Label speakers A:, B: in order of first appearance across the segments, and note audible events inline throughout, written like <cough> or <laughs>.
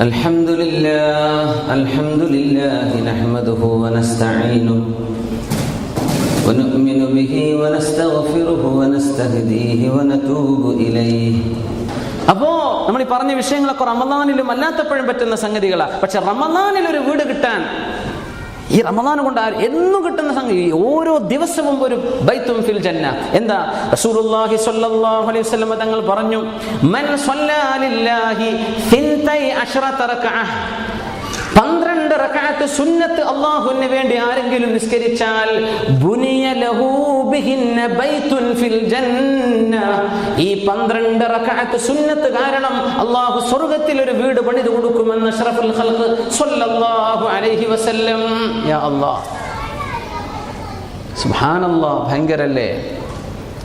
A: الحمد لله الحمد لله نحمده ونستعينه ونؤمن به ونستغفره ونستهديه ونتوب إليه
B: അപ്പോ നമ്മൾ ഈ പറഞ്ഞ വിഷയങ്ങളൊക്കെ റമദാനിലും അല്ലാത്തപ്പോഴും പറ്റുന്ന സംഗതികളാ പക്ഷെ റമദാനിൽ ഒരു വീട് കിട്ടാൻ ഈ റമദാൻ കൊണ്ട് എന്നും കിട്ടുന്ന സംഗതി ഓരോ ദിവസവും ഒരു ബൈത്തും ഫിൽ ജന്ന. എന്താ? റസൂലുള്ളാഹി സ്വല്ലല്ലാഹു അലൈഹി വസല്ലം തങ്ങൾ പറഞ്ഞു മൻ സ്വല്ലാ ഫിൻതൈ അശ്റത റക്അഹ് പന്ത്രണ്ട് റക്കാത്ത് സുന്നത്ത് അള്ളാഹുവിന് വേണ്ടി ആരെങ്കിലും നിസ്കരിച്ചാൽ ബുനിയ ബൈത്തുൻ ഫിൽ ഈ പന്ത്രണ്ട് റക്കാത്ത് സുന്നത്ത് കാരണം അള്ളാഹു സ്വർഗത്തിൽ ഒരു വീട് പണിത് കൊടുക്കുമെന്ന് അഷ്റഫുൽ ഖൽഖ് സ്വല്ലല്ലാഹു അലൈഹി വസല്ലം. യാ അല്ലാഹ് സുബ്ഹാനല്ലാഹ് ഭയങ്കരല്ലേ?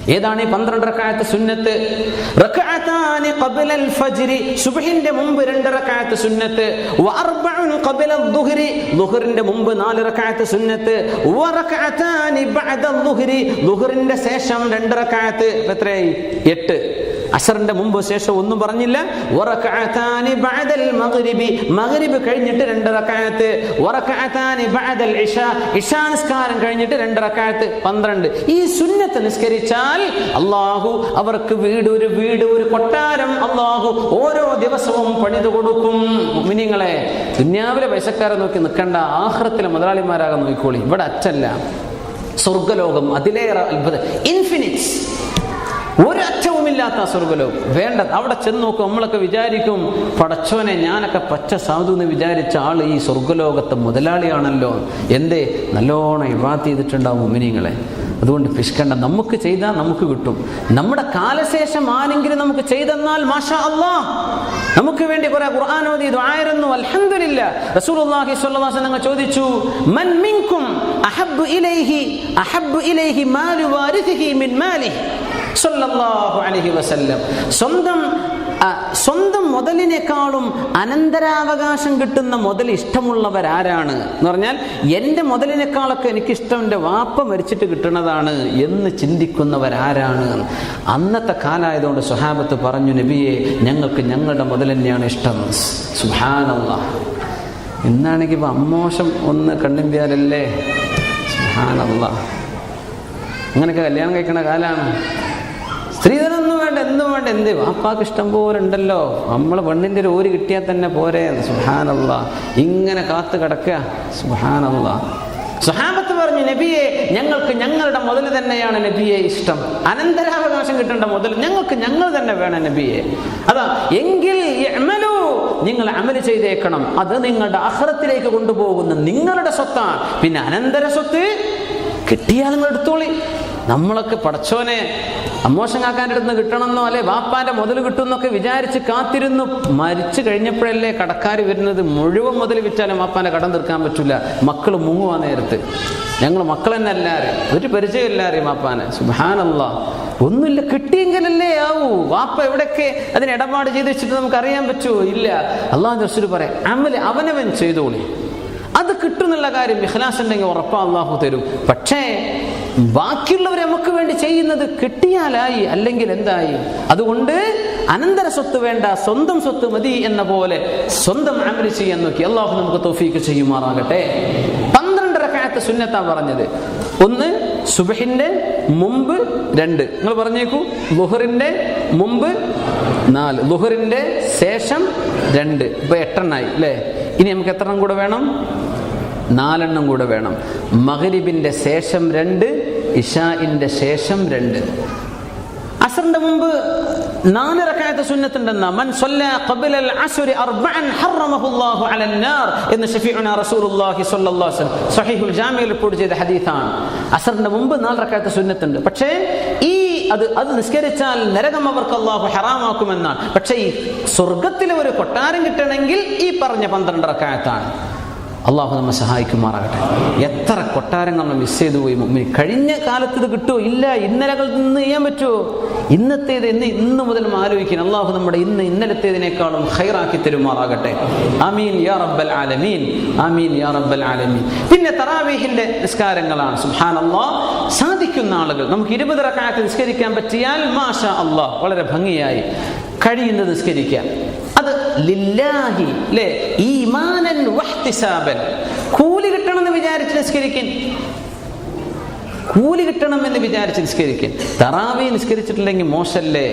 B: ഏതാണ് ഈ പന്ത്രണ്ട് റക്കായത്ത് സുന്നത്ത്? റക്അത്താനി ഖബ്ലൽ ഫജ്രി. സുബ്ഹിന്റെ മുമ്പ് രണ്ട് റക്അത്ത് സുന്നത്ത്. വഅർബഉൻ ഖബ്ല ദുഹ്രി. ദുഹ്റിന്റെ മുമ്പ് നാല് റക്അത്ത് സുന്നത്ത്. വറക്അത്താനി ബഅദ ദുഹ്രി. ദുഹ്റിന്റെ ശേഷം രണ്ട് റക്അത്ത് എത്രയായി? എട്ട്. അസറിന്റെ മുമ്പ് ശേഷം ഒന്നും പറഞ്ഞില്ല. മഗ്രിബ്. കഴിഞ്ഞിട്ട് രണ്ട് ഇശാ ഇശാ നിസ്കാരം കഴിഞ്ഞിട്ട് രണ്ട് റക്അത്ത് 12 ഈ സുന്നത്ത് നിസ്കരിച്ചാൽ അള്ളാഹു അവർക്ക് വീട് ഒരു വീട് ഒരു കൊട്ടാരം അള്ളാഹു ഓരോ ദിവസവും പണിത് കൊടുക്കും. മിനിങ്ങളെ ദുന്യാവിലെ പൈസക്കാരെ നോക്കി നിൽക്കണ്ട. ആഹ്റത്തിലെ മുതലാളിമാരാകാൻ നോക്കിക്കോളി. ഇവിടെ അച്ചല്ല സ്വർഗലോകം അതിലേറെ അത്ഭുതം. ഇൻഫിനിറ്റ്സ് ഒരറ്റവുമില്ലാത്ത സ്വർഗലോകം വേണ്ട അവിടെ ചെന്ന് നോക്കും നമ്മളൊക്കെ വിചാരിക്കും പടച്ചോനെ ഞാനൊക്കെ പച്ച സാധു എന്ന് വിചാരിച്ച ആൾ ഈ സ്വർഗലോകത്തെ മുതലാളിയാണല്ലോ. എന്തേ? നല്ലോണം ഇവാത്ത് ചെയ്തിട്ടുണ്ടാവും മിനിങ്ങളെ അതുകൊണ്ട് പിഷ്കണ്ട നമുക്ക് ചെയ്താൽ നമുക്ക് കിട്ടും. നമ്മുടെ കാലശേഷം ആരെങ്കിലും നമുക്ക് ചെയ്തെന്നാൽ മാഷാ അള്ളാ നമുക്ക് വേണ്ടി കുറെ ഖുർആൻ ഓതി ആയിരുന്നു അൽഹംദുലില്ല. റസൂലുള്ളാഹി സ്വല്ലല്ലാഹു അലൈഹി ചോദിച്ചു മൻ മിൻകും അഹബ്ബു ഇലൈഹി അഹബ്ബു ഇലൈഹി മാലു വാരിഥിഹി മിൻ മാലിഹി? സല്ലല്ലാഹു വസല്ലം. സ്വന്തം സ്വന്തം മുതലിനേക്കാളും അനന്തരാവകാശം കിട്ടുന്ന മുതൽ ഇഷ്ടമുള്ളവരാരാണ്? എന്ന് പറഞ്ഞാൽ എന്റെ മുതലിനേക്കാളൊക്കെ എനിക്കിഷ്ടം എന്റെ വാപ്പ മരിച്ചിട്ട് കിട്ടുന്നതാണ് എന്ന് ചിന്തിക്കുന്നവരാരാണ്. അന്നത്തെ കാലമായതുകൊണ്ട് സുഹാബത്ത് പറഞ്ഞു നബിയെ ഞങ്ങൾക്ക് ഞങ്ങളുടെ മുതൽ തന്നെയാണ് ഇഷ്ടം. സുഹാനല്ല ഇന്നാണെങ്കിൽ ഇപ്പം അമ്മോശം ഒന്ന് കണ്ണിമ്പിയാലല്ലേ സുഹാനല്ല അങ്ങനെയൊക്കെ കല്യാണം കഴിക്കുന്ന സ്ത്രീധനൊന്നും വേണ്ട എന്തും വാപ്പാക്ക് ഇഷ്ടം പോലെ ഉണ്ടല്ലോ നമ്മൾ പെണ്ണിന്റെ ഒരു ഊര് കിട്ടിയാൽ തന്നെ പോരെ. സുഹാനല്ല ഇങ്ങനെ കാത്തു കിടക്കുക. സുഹാനല്ല സുഹാബത്ത് പറഞ്ഞു നബിയെ ഞങ്ങൾക്ക് ഞങ്ങളുടെ മുതൽ തന്നെയാണ് നബിയെ ഇഷ്ടം. അനന്തരാവകാശം കിട്ടേണ്ട മുതൽ ഞങ്ങൾക്ക് ഞങ്ങൾ തന്നെ വേണം നബിയെ. അതാ എങ്കിൽ നിങ്ങൾ അമൽ ചെയ്തേക്കണം. അത് നിങ്ങളുടെ അഹ്റത്തിലേക്ക് കൊണ്ടുപോകുന്ന നിങ്ങളുടെ സ്വത്താണ്. പിന്നെ അനന്തര സ്വത്ത് കിട്ടിയാൽ നിങ്ങൾ എടുത്തോളി. നമ്മളൊക്കെ പടച്ചോനെ അമ്മോശങ്ങാക്കാന്റെ അടുത്ത് കിട്ടണമെന്നോ അല്ലെ വാപ്പാന്റെ മുതൽ കിട്ടുമെന്നൊക്കെ വിചാരിച്ച് കാത്തിരുന്നു. മരിച്ചു കഴിഞ്ഞപ്പോഴല്ലേ കടക്കാർ വരുന്നത്. മുഴുവൻ മുതൽ വിറ്റാലും വാപ്പാന്റെ കടം തീർക്കാൻ പറ്റില്ല. മക്കൾ മുങ്ങുവാ നേരത്ത്. ഞങ്ങൾ മക്കൾ തന്നെ എല്ലാവരും ഒരു പരിചയം എല്ലാവരെയും വാപ്പാനെ. സുബാനല്ല ഒന്നുമില്ല കിട്ടിയെങ്കിലല്ലേ ആവൂ. വാപ്പ എവിടെയൊക്കെ അതിന് ഇടപാട് ചെയ്ത് വെച്ചിട്ട് നമുക്ക് അറിയാൻ പറ്റുമോ ഇല്ല. അള്ളാഹു റസൂൽ പറയാം അമൽ അവനവൻ ചെയ്തോളി. അത് കിട്ടുന്നുള്ള കാര്യം ഇഖ്ലാസ് ഉണ്ടെങ്കിൽ ഉറപ്പാ അള്ളാഹു തരും. പക്ഷേ ബാക്കിയുള്ളവർ നമുക്ക് വേണ്ടി ചെയ്യുന്നത് കിട്ടിയാലായി അല്ലെങ്കിൽ എന്തായി? അതുകൊണ്ട് അനന്തര സ്വത്ത് വേണ്ട സ്വന്തം സ്വത്ത് മതി എന്ന പോലെ സ്വന്തം അമൽ ചെയ്യാൻ നോക്കി അള്ളാഹു നമുക്ക് തോഫീക്ക് ചെയ്യുമാറാകട്ടെ. പന്ത്രണ്ട് റക്കായത്ത് സുന്നത്താ പറഞ്ഞത്. ഒന്ന് സുബഹിന്റെ മുമ്പ് രണ്ട്. നിങ്ങൾ പറഞ്ഞേക്കൂ. ലുഹറിന്റെ മുമ്പ് നാല്. ലുഹറിന്റെ ശേഷം രണ്ട്. ഇപ്പൊ എട്ടെണ്ണായി അല്ലേ? ഇനി നമുക്ക് എത്ര എണ്ണം കൂടെ വേണം? നാലെണ്ണം കൂടെ വേണം. മഗ്രിബിന്റെ ശേഷം രണ്ട് ഇഷാഇന്റെ ശേഷം രണ്ട്. അസറിന്റെ മുമ്പ് നാല് മൻ സല്ല അസ്രി അർബഅൻ എന്ന് റസൂലുള്ളാഹി റിപ്പോർട്ട് ചെയ്ത ഹദീസാണ്. നാല് പക്ഷേ ഈ അത് നിസ്കരിച്ചാൽ അവർക്ക് പക്ഷേ ഈ സ്വർഗത്തിലെ ഒരു കൊട്ടാരം കിട്ടണമെങ്കിൽ ഈ പറഞ്ഞ പന്ത്രണ്ട് റക്അത്താണ് അള്ളാഹു നമ്മെ സഹായിക്കുമാറാകട്ടെ. എത്ര കൊട്ടാരങ്ങൾ നമ്മൾ മിസ് ചെയ്തു പോയി മുമ്പിൽ കഴിഞ്ഞ കാലത്ത് ഇത് കിട്ടുമോ ഇല്ല. ഇന്നലകൾ നിന്ന് ചെയ്യാൻ പറ്റുമോ ഇന്നത്തേത് എന്ന് ഇന്ന് മുതൽ ആലോചിക്കാൻ അള്ളാഹു നമ്മുടെ ഇന്ന് ഇന്നലത്തേതിനേക്കാളും ഹൈറാക്കി തരുമാറാകട്ടെ. അമീൻ യാ റബ്ബൽ ആലമീൻ. അമീൻ യാ റബ്ബൽ ആലമീൻ. പിന്നെ തറാവീഹിന്റെ നിസ്കാരങ്ങളാണ്. സുഹാൻ അള്ളാഹ് സാധിക്കുന്ന ആളുകൾ. നമുക്ക് ഇരുപത് റക്കായത്ത് നിസ്കരിക്കാൻ പറ്റിയാൽ മാഷ അള്ളാഹ് വളരെ ഭംഗിയായി കഴിയുന്നത് നിസ്കരിക്കാം. അത് ലില്ലാഹി അല്ലേ ഈമാനൻ വഹ്തിസാബൻ കൂലി കിട്ടണമെന്ന് വിചാരിച്ച് നിസ്കരിക്കൻ. കൂലി കിട്ടണം എന്ന് വിചാരിച്ച് നിസ്കരിക്കൻ. തറാവി നിസ്കരിച്ചിട്ടില്ലെങ്കിൽ മോശല്ലേ?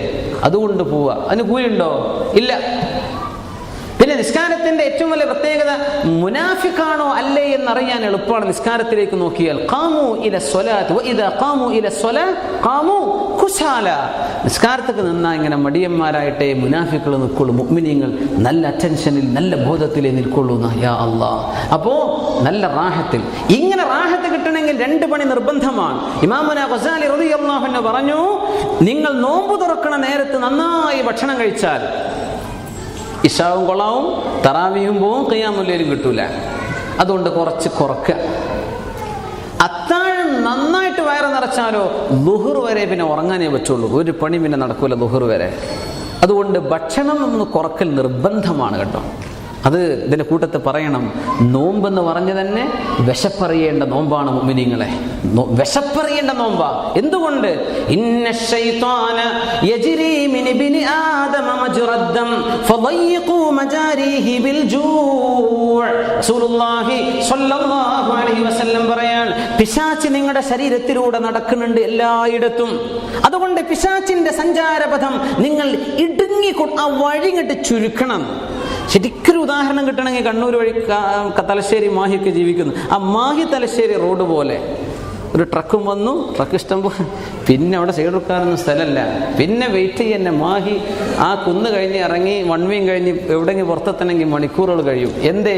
B: അതുകൊണ്ട് പോവുക അതിന് കൂലി ഉണ്ടോ ഇല്ല. നിസ്കാരത്തിന്റെ ഏറ്റവും വലിയ പ്രത്യേകത മുനാഫിക്കാണോ അല്ലേ എന്നറിയാൻ എളുപ്പമാണ് നിസ്കാരത്തിലേക്ക് നോക്കിയാൽ. കാമു ഇല സ്വലാത്ത്. ഇത കാമു ഇല സ്വല കാമു കുശാല. നിസ്കാരത്തേക്ക് നിന്നാ ഇങ്ങനെ മടിയന്മാരായിട്ടേ മുനാഫിക്കൾ നിൽക്കുള്ളൂ. മുഅ്മിനീങ്ങൾ നല്ല അറ്റൻഷനിൽ നല്ല ബോധത്തിലേ നിൽക്കുള്ളൂ യാ അപ്പോ നല്ല റാഹത്തിൽ. ഇങ്ങനെ റാഹത്ത് കിട്ടണമെങ്കിൽ രണ്ട് പണി നിർബന്ധമാണ്. ഇമാമുന ഗസാലി റളിയല്ലാഹു പറഞ്ഞു നിങ്ങൾ നോമ്പ് തുറക്കണ നേരത്ത് നന്നായി ഭക്ഷണം കഴിച്ചാൽ ഇഷാവും കൊള്ളാവും തറാവിയും പോവും കയ്യാമുല്ലേലും കിട്ടൂല. അതുകൊണ്ട് കുറച്ച് കുറക്കുക അത്താഴം നന്നായിട്ട് വയറ് നിറച്ചാലോ ലുഹർ വരെ പിന്നെ ഉറങ്ങാനേ പറ്റുള്ളൂ. ഒരു പണി പിന്നെ നടക്കൂല ലുഹർ വരെ. അതുകൊണ്ട് ഭക്ഷണം ഒന്ന് കുറക്കൽ നിർബന്ധമാണ് കേട്ടോ. അത് ഇതിന്റെ കൂട്ടത്ത് പറയണം. നോമ്പെന്ന് പറഞ്ഞു തന്നെ വിശപ്പറിയേണ്ട നോമ്പാണ് മുമ്പിനിങ്ങളെ വിശപ്പറിയേണ്ട നോമ്പാ. എന്തുകൊണ്ട്? ഇന്ന ശൈത്വാന യജ്രി മിൻ ഇബ്നി ആദമ മജ്റദ്ദം ഫളയ്യിഖൂ മജാരിഹി ബിൽ ജൂഅ്. റസൂലുള്ളാഹി സ്വല്ലല്ലാഹു അലൈഹി വസല്ലം പറയാൻ പിശാച് നിങ്ങളുടെ ശരീരത്തിലൂടെ നടക്കുന്നുണ്ട് എല്ലായിടത്തും. അതുകൊണ്ട് പിശാച്ചിന്റെ സഞ്ചാരപഥം നിങ്ങൾ ഇടുങ്ങി ആ വഴി ഇങ്ങോട്ട് ചുരുക്കണം. ശരിക്കൊരു ഉദാഹരണം കിട്ടണമെങ്കിൽ കണ്ണൂർ വഴി തലശ്ശേരി മാഹിയൊക്കെ ജീവിക്കുന്നു. ആ മാഹി തലശ്ശേരി റോഡ് പോലെ. ഒരു ട്രക്കും വന്നു ട്രക്ക് ഇഷ്ടം പോലെ പിന്നെ അവിടെ സൈഡ് എടുക്കാനൊന്നും സ്ഥലമല്ല. പിന്നെ വെയിറ്റ് ചെയ്യുന്ന. മാഹി ആ കുന്ന് കഴിഞ്ഞ് ഇറങ്ങി വൺ വീം കഴിഞ്ഞ് എവിടെയെങ്കിലും പുറത്തെത്തണമെങ്കിൽ മണിക്കൂറുകൾ കഴിയും. എന്തേ?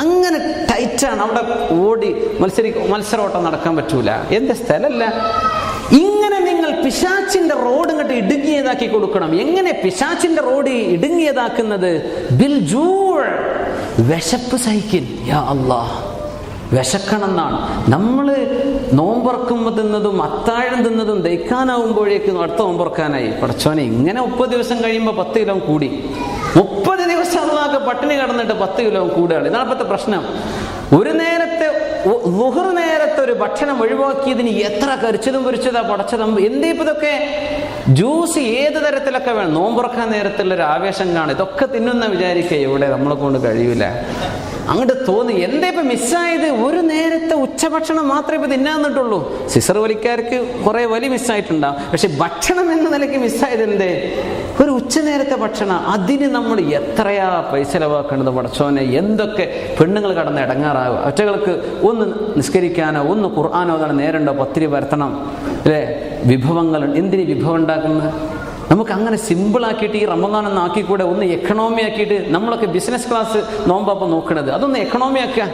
B: അങ്ങനെ ടൈറ്റാണ് അവിടെ ഓടി മത്സരി മത്സരോട്ടം നടക്കാൻ പറ്റൂല. എന്തേ? സ്ഥലമല്ല. പിശാച്ചിന്റെ റോഡ് ഇങ്ങോട്ട് ഇടുങ്ങിയതാക്കി കൊടുക്കണം. എങ്ങനെ പിശാച്ചിന്റെ റോഡ് ഇടുങ്ങിയതാക്കുന്നത്? ബിൽ ജൂൾ. വിശപ്പ് സഹിക്കിൻ അല്ലാഹ് വിശക്കണം നമ്മൾ നോമ്പറക്കുമ്പോൾ തിന്നതും അത്താഴം തിന്നതും ദഹിക്കാനാവുമ്പോഴേക്കും അടുത്ത നോമ്പറക്കാനായി. പടച്ചോനെ ഇങ്ങനെ മുപ്പത് ദിവസം കഴിയുമ്പോൾ പത്ത് കിലോ കൂടി. മുപ്പത് ദിവസം അള്ളാഹ് പട്ടിണി കടന്നിട്ട് പത്ത് കിലോ കൂടുകയാണ് ഇതാണ് ഇപ്പോഴത്തെ പ്രശ്നം. ഒരു നേരത്തെ ഒരു ഭക്ഷണം ഒഴിവാക്കിയതിന് എത്ര കരിച്ചതും പൊരിച്ചതാ പടച്ചതും. എന്തേ ഇപ്പൊ ഇതൊക്കെ? ജ്യൂസ് ഏത് തരത്തിലൊക്കെ വേണം? നോമ്പുറക്കാൻ നേരത്തിലുള്ള ഒരു ആവേശം കാണും. ഇതൊക്കെ തിന്നുന്ന വിചാരിക്കുക. ഇവിടെ നമ്മളെ കൊണ്ട് കഴിയൂല. അങ്ങോട്ട് തോന്നി എന്താ ഇപ്പൊ മിസ്സായത്? ഒരു നേരത്തെ ഉച്ചഭക്ഷണം മാത്രമേ ഇപ്പൊ തിന്നാൻ നിന്നിട്ടുള്ളൂ. സിസർ വലിക്കാർക്ക് കുറെ വലി മിസ്സായിട്ടുണ്ടാവും. പക്ഷെ ഭക്ഷണം എന്ന നിലയ്ക്ക് മിസ്സായത് എന്തേ? ഒരു ഉച്ച നേരത്തെ ഭക്ഷണം. അതിന് നമ്മൾ എത്രയാ പൈസ ചെലവാക്കേണ്ടത് പടച്ചോനെ? എന്തൊക്കെ പെണ്ണുങ്ങൾ കടന്ന് ഇടങ്ങാറാവുക? ഒറ്റകൾക്ക് ഒന്ന് നിസ്കരിക്കാനോ ഒന്ന് ഖുർആാനോ നേരണ്ടോ പത്തിരി വരത്തണം അല്ലേ? വിഭവങ്ങൾ എന്തിന് വിഭവം ഉണ്ടാക്കുന്നത്? നമുക്ക് അങ്ങനെ സിമ്പിളാക്കിയിട്ട് ഈ റമദാൻ ഒന്ന് ആക്കിക്കൂടെ ഒന്ന് എക്കണോമി ആക്കിയിട്ട് നമ്മളൊക്കെ ബിസിനസ് ക്ലാസ് നോമ്പാപ്പം നോക്കണത്. അതൊന്ന് എക്കണോമി ആക്കുക.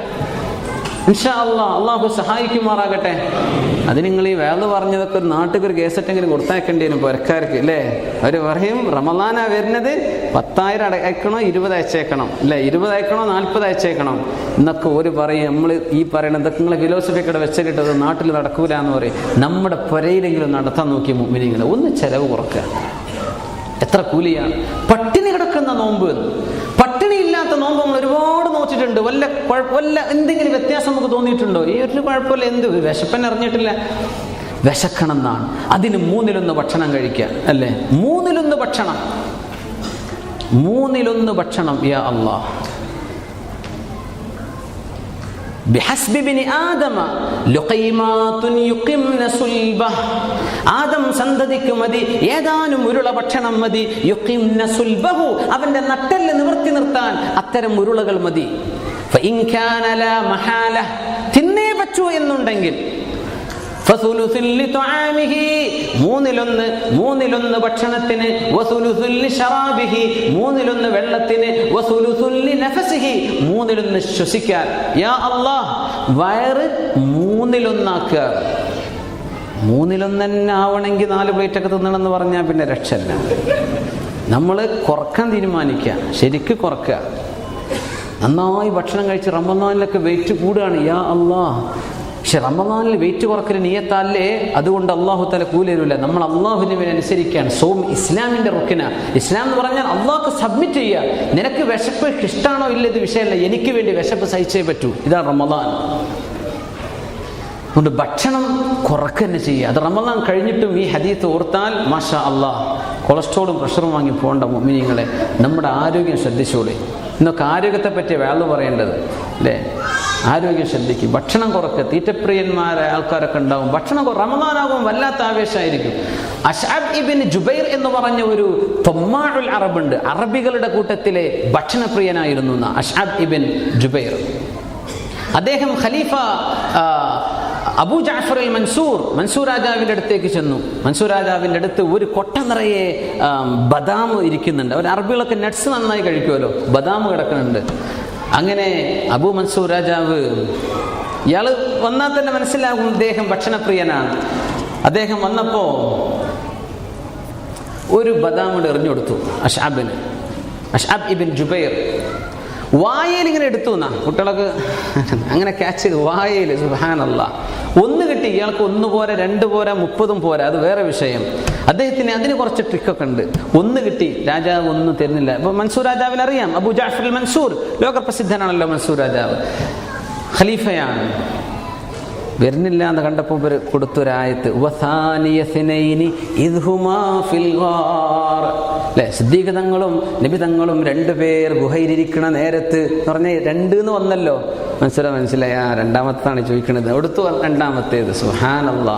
B: ഇൻഷാ അള്ളാ അള്ളാഹു സഹായിക്കുമാറാകട്ടെ. അത് നിങ്ങൾ ഈ വേള പറഞ്ഞതൊക്കെ ഒരു നാട്ടിൽ ഒരു കേസറ്റെങ്കിലും കൊടുത്തയക്കേണ്ടി വരും പുരക്കാർക്ക് അല്ലേ അവർ പറയും റമദാനാ വരുന്നത് പത്തായിരം അടയ്ക്കണോ ഇരുപത് അയച്ചേക്കണം. അല്ലേ ഇരുപത് അയക്കണോ? നാൽപ്പത് അയച്ചേക്കണം. എന്നൊക്കെ ഒരു പറയും. നമ്മൾ ഈ പറയണത് നിങ്ങളെ നിങ്ങളെ ഫിലോസഫിക്കടെ വെച്ചിട്ടത് നാട്ടിൽ നടക്കൂല എന്ന് പറയും. നമ്മുടെ പുരയിലെങ്കിലും നടത്താൻ നോക്കി മുമ്പിനെങ്കിലും ഒന്ന് ചിലവ് കുറക്കുക. എത്ര കൂലിയാണ് പട്ടിണി കിടക്കുന്ന നോമ്പ് എന്ന്. പട്ടിണി ഇല്ലാത്ത നോമ്പ് നമ്മൾ ഒരുപാട് നോച്ചിട്ടുണ്ട് വല്ല വല്ല എന്തെങ്കിലും വ്യത്യാസം നമുക്ക് തോന്നിയിട്ടുണ്ടോ? ഈ ഒരു കുഴപ്പമില്ല. എന്ത്? വിശപ്പൻ അറിഞ്ഞിട്ടില്ല. വിശക്കണം എന്നാണ് അതിന് മൂന്നിലൊന്ന് ഭക്ഷണം കഴിക്കുക അല്ലേ? മൂന്നിലൊന്ന് ഭക്ഷണം. മൂന്നിലൊന്ന് ഭക്ഷണം യാ അള്ളാഹ് ആദമ ആദം സന്തതിക്ക് മതി ഏതാനും ഉരുള ഭക്ഷണം മതി. സുൽബഹു അവന്റെ നട്ടൽ നിവർത്തി നിർത്താൻ അത്തരം ഉരുളകൾ മതി. തിന്നേ പറ്റൂ എന്നുണ്ടെങ്കിൽ. മൂന്നിലൊന്ന് മൂന്നിലൊന്ന് ഭക്ഷണത്തിന് ഷറാബിഹി മൂന്നിലൊന്ന് വെള്ളത്തിന് മൂന്നിലൊന്ന് ശ്വസിക്കാൻ. യാ അള്ളാഹ് വയറ് മൂന്നിലൊന്നാക്കുക. മൂന്നിലൊന്ന് ആവണമെങ്കിൽ നാല് പ്ലേറ്റ് ഒക്കെ തിന്നണമെന്ന് പറഞ്ഞാൽ പിന്നെ രക്ഷല്ല നമ്മൾ കുറയ്ക്കാൻ തീരുമാനിക്കുക. ശരിക്ക് കുറക്കുക. നന്നായി ഭക്ഷണം കഴിച്ച് റമദാനിലൊക്കെ വെയിറ്റ് കൂടുകയാണ്. യാ അള്ളാ പക്ഷെ റമദാനിൽ വെയിറ്റ് കുറക്കൽ നീയത്താല്ലേ അതുകൊണ്ട് അള്ളാഹു തല കൂലരുല്ല നമ്മൾ അള്ളാഹുവിനെ അനുസരിക്കുകയാണ്. സോം ഇസ്ലാമിന്റെ റുക്കിന ഇസ്ലാം എന്ന് പറഞ്ഞാൽ അള്ളാഹ്ക്ക് സബ്മിറ്റ് ചെയ്യുക. നിനക്ക് വിശപ്പ് ഇഷ്ടമാണോ ഇല്ല ഇത് വിഷയമല്ല. എനിക്ക് വേണ്ടി വിശപ്പ് സഹിച്ചേ പറ്റൂ. ഇതാണ് റമദാൻ. അതുകൊണ്ട് ഭക്ഷണം കുറക്കുക തന്നെ ചെയ്യുക. അത് റമദാൻ കഴിഞ്ഞിട്ടും ഈ ഹദീത്ത് ഓർത്താൽ മാഷാ അള്ളാഹ് കൊളസ്ട്രോളും പ്രഷറും വാങ്ങി പോകേണ്ട മൊമിനിങ്ങളെ നമ്മുടെ ആരോഗ്യം ശ്രദ്ധിച്ചോളി. ഇന്നൊക്കെ ആരോഗ്യത്തെ പറ്റിയ വേൾ പറയേണ്ടത് അല്ലേ? ആരോഗ്യം ശ്രദ്ധിക്കും. ഭക്ഷണം കുറക്ക്. തീറ്റപ്രിയന്മാരെ ആൾക്കാരൊക്കെ ഉണ്ടാവും. ഭക്ഷണം കുറ റമദാനാകും വല്ലാത്ത ആവേശമായിരിക്കും. അഷാബ് ഇബിൻ ജുബൈർ എന്ന് പറഞ്ഞ ഒരു തൊമ്മാഴുൽ അറബുണ്ട് അറബികളുടെ കൂട്ടത്തിലെ ഭക്ഷണപ്രിയനായിരുന്നു അഷാബ് ഇബിൻ ജുബൈർ. അദ്ദേഹം ഖലീഫ അബൂ ജാഫർ അൽ മൻസൂർ മൻസൂർ രാജാവിന്റെ അടുത്തേക്ക് ചെന്നു. മൻസൂർ രാജാവിന്റെ അടുത്ത് ഒരു കൊട്ട നിറയെ ബദാം ഇരിക്കുന്നുണ്ട്. അവർ അറബികളൊക്കെ നട്ട്സ് നന്നായി കഴിക്കുമല്ലോ. ബദാം കിടക്കുന്നുണ്ട്. അങ്ങനെ അബൂ മൻസൂർ രാജാവ് ഇയാൾ വന്നാൽ തന്നെ മനസ്സിലാകും അദ്ദേഹം ഭക്ഷണപ്രിയനാണ്. അദ്ദേഹം വന്നപ്പോൾ ഒരു ബദാം കൂടെ എറിഞ്ഞു കൊടുത്തു അഷാബിന് അഷാബ് ഇബിൻ ജുബൈർ വായയിൽ ഇങ്ങനെ എടുത്തു എന്നാ? കുട്ടികളൊക്കെ <laughs> അങ്ങനെ ക്യാച്ച് ചെയ്തു വായയിൽ സുഹാനല്ല ഒന്ന് കിട്ടി ഇയാൾക്ക് ഒന്ന് പോരാ രണ്ട് പോരാ മുപ്പതും പോരാ അത് വേറെ വിഷയം. അദ്ദേഹത്തിന് അതിന് കുറച്ച് ട്രിക്കൊക്കെ ഉണ്ട്. ഒന്ന് കിട്ടി രാജാവ് ഒന്നും തരുന്നില്ല. അപ്പൊ മൻസൂർ രാജാവിന് അറിയാം. അബു ജാഫർ മൻസൂർ ലോകപ്രസിദ്ധനാണല്ലോ മൻസൂർ രാജാവ്. ഖലീഫയാണ്. വരുന്നില്ല എന്ന് കണ്ടപ്പോൾ ഇവർ കൊടുത്തൊരായത്ത് അല്ലെ? സിദ്ധീകതങ്ങളും നിബിതങ്ങളും രണ്ടുപേർ ഗുഹയിലിരിക്കണ നേരത്ത് എന്ന് പറഞ്ഞ രണ്ട് എന്ന് വന്നല്ലോ. മനസ്സിലാ മനസ്സിലായി. ആ രണ്ടാമത്താണ് ചോദിക്കുന്നത് എടുത്തു രണ്ടാമത്തേത്. സുഹാനല്ലാ